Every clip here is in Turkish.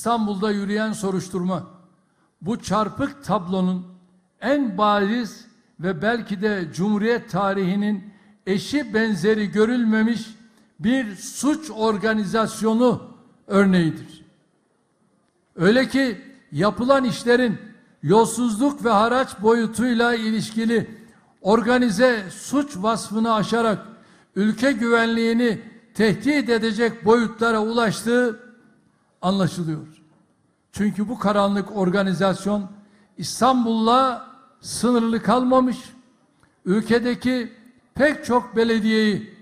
İstanbul'da yürüyen soruşturma bu çarpık tablonun en bariz ve belki de Cumhuriyet tarihinin eşi benzeri görülmemiş bir suç organizasyonu örneğidir. Öyle ki yapılan işlerin yolsuzluk ve haraç boyutuyla ilişkili organize suç vasfını aşarak ülke güvenliğini tehdit edecek boyutlara ulaştığı anlaşılıyor. Çünkü bu karanlık organizasyon İstanbul'la sınırlı kalmamış, ülkedeki pek çok belediyeyi,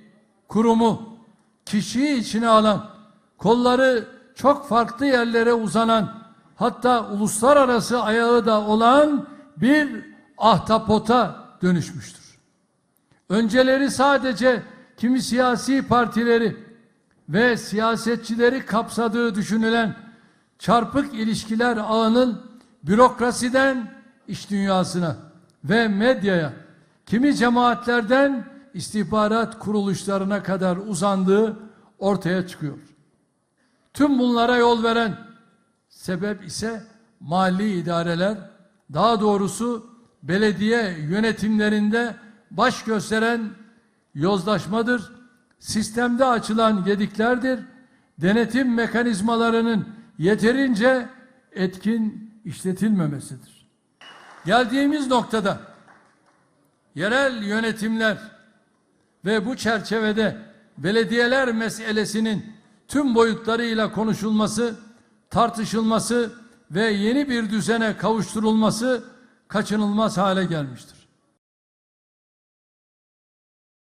kurumu, kişiyi içine alan, kolları çok farklı yerlere uzanan, hatta uluslararası ayağı da olan bir ahtapota dönüşmüştür. Önceleri sadece kimi siyasi partileri ve siyasetçileri kapsadığı düşünülen çarpık ilişkiler ağının bürokrasiden iş dünyasına ve medyaya, kimi cemaatlerden istihbarat kuruluşlarına kadar uzandığı ortaya çıkıyor. Tüm bunlara yol veren sebep ise mali idareler, daha doğrusu belediye yönetimlerinde baş gösteren yozlaşmadır, sistemde açılan gediklerdir, denetim mekanizmalarının yeterince etkin işletilmemesidir. Geldiğimiz noktada yerel yönetimler ve bu çerçevede belediyeler meselesinin tüm boyutlarıyla konuşulması, tartışılması ve yeni bir düzene kavuşturulması kaçınılmaz hale gelmiştir.